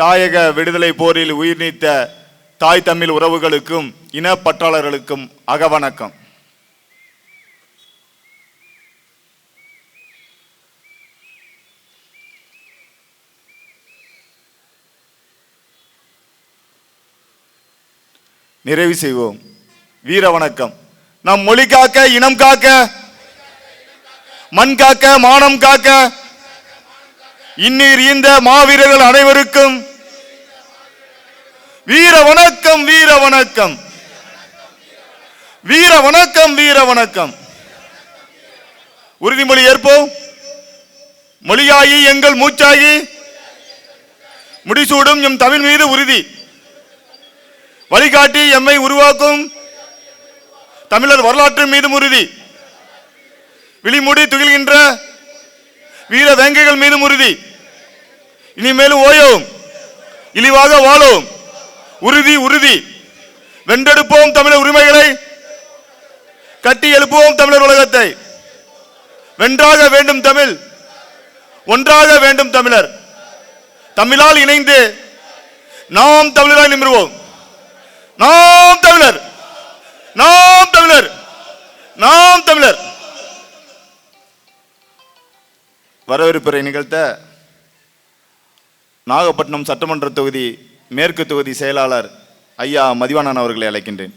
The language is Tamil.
தாயக விடுதலை போரில் உயிர் நீத்த தாய் தமிழ் உறவுகளுக்கும் இனப்பற்றாளர்களுக்கும் அகவணக்கம். நிறைவு செய்வோம். வீர வணக்கம். நம் மொழி காக்க இனம் காக்க மண் காக்க மானம் காக்க இன்னீர் இந்த மாவீரர்கள் அனைவருக்கும் வீர வணக்கம் வீர வணக்கம். வீர வணக்கம் வீர வணக்கம். உறுதிமொழி ஏற்போம். மொழியாகி எங்கள் மூச்சாகி முடிசூடும் எம் தமிழ் மீது உறுதி. வழிகாட்டி எம்மை உருவாக்கும். தமிழர் வரலாற்று மீதும் உறுதி. விழிமுடி துகில்கின்ற வீர வேங்கைகள் மீதும் உறுதி. இனிமேலும் ஓயோம் இழிவாக வாழும் உறுதி உறுதி. வென்றெடுப்போம் தமிழர் உரிமைகளை. கட்டி எழுப்புவோம் தமிழர் உலகத்தை. வென்றாக வேண்டும் தமிழ். ஒன்றாக வேண்டும் தமிழர். தமிழால் இணைந்து நாம் தமிழராய் நிமிர்வோம். நாம் தமிழர். நாம் தமிழர். நாம் தமிழர். வரவேற்புரை நிகழ்த்த நாகப்பட்டினம் சட்டமன்ற தொகுதி மேற்கு தொகுதி செயலாளர் ஐயா மதிவானன் அவர்களை அழைக்கின்றேன்.